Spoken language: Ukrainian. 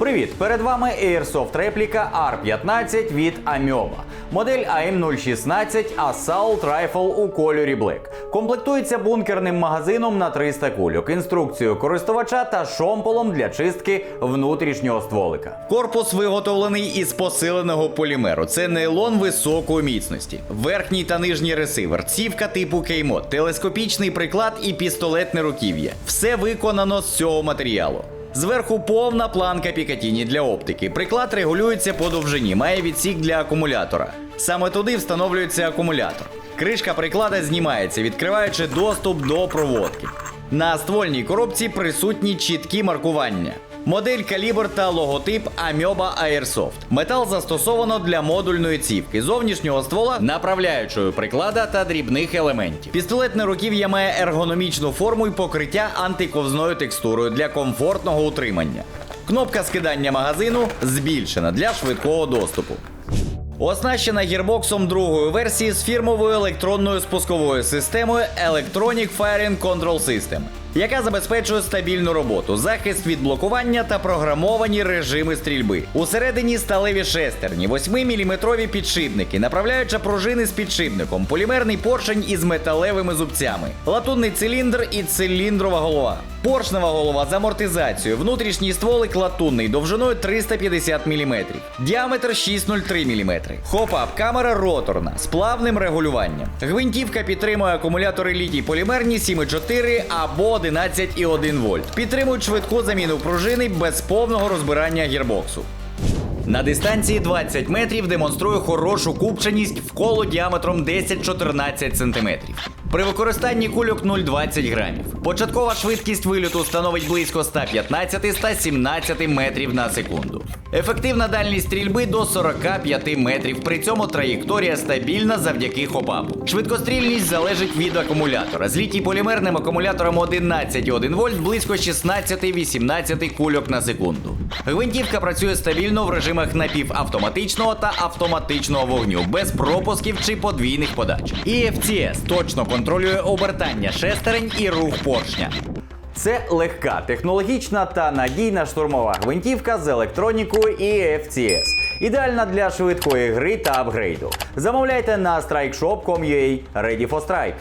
Привіт! Перед вами Airsoft репліка R15 від Amioba. Модель AM016 Assault Rifle у кольорі Black. Комплектується бункерним магазином на 300 кульок, інструкцією користувача та шомполом для чистки внутрішнього стволика. Корпус виготовлений із посиленого полімеру. Це нейлон високої міцності. Верхній та нижній ресивер, цівка типу кеймот, телескопічний приклад і пістолетне руків'я. Все виконано з цього матеріалу. Зверху повна планка Пікатіні для оптики. Приклад регулюється по довжині, має відсік для акумулятора. Саме туди встановлюється акумулятор. Кришка приклада знімається, відкриваючи доступ до проводки. На ствольній коробці присутні чіткі маркування. Модель калібр та логотип Amioba Airsoft. Метал застосовано для модульної цівки, зовнішнього ствола, направляючої приклада та дрібних елементів. Пістолетне руків'я має ергономічну форму і покриття антиковзною текстурою для комфортного утримання. Кнопка скидання магазину збільшена для швидкого доступу. Оснащена гірбоксом другої версії з фірмовою електронною спусковою системою Electronic Firing Control System, яка забезпечує стабільну роботу, захист від блокування та програмовані режими стрільби. Усередині сталеві шестерні, 8-мм підшипники, направляюча пружини з підшипником, полімерний поршень із металевими зубцями, латунний циліндр і циліндрова голова. Поршнева голова з амортизацією, внутрішній стволик латунний довжиною 350 мм, діаметр 603 мм. Хоп-ап камера роторна з плавним регулюванням. Гвинтівка підтримує акумулятори літій полімерні 7,4 або 11,1 вольт. Підтримують швидку заміну пружини без повного розбирання гірбоксу. На дистанції 20 метрів демонструє хорошу купченість в коло діаметром 10-14 см. При використанні кульок 0,20 грамів. Початкова швидкість вильоту становить близько 115-117 метрів на секунду. Ефективна дальність стрільби до 45 метрів. При цьому траєкторія стабільна завдяки хопапу. Швидкострільність залежить від акумулятора. З літій полімерним акумулятором 11,1 вольт близько 16-18 кульок на секунду. Гвинтівка працює стабільно в режимах напівавтоматичного та автоматичного вогню, без пропусків чи подвійних подач. І FCS точно контролює обертання шестерень і рух поршня. Це легка, технологічна та надійна штурмова гвинтівка з електронікою і FCS. Ідеальна для швидкої гри та апгрейду. Замовляйте на strikeshop.com.ua Ready for Strike.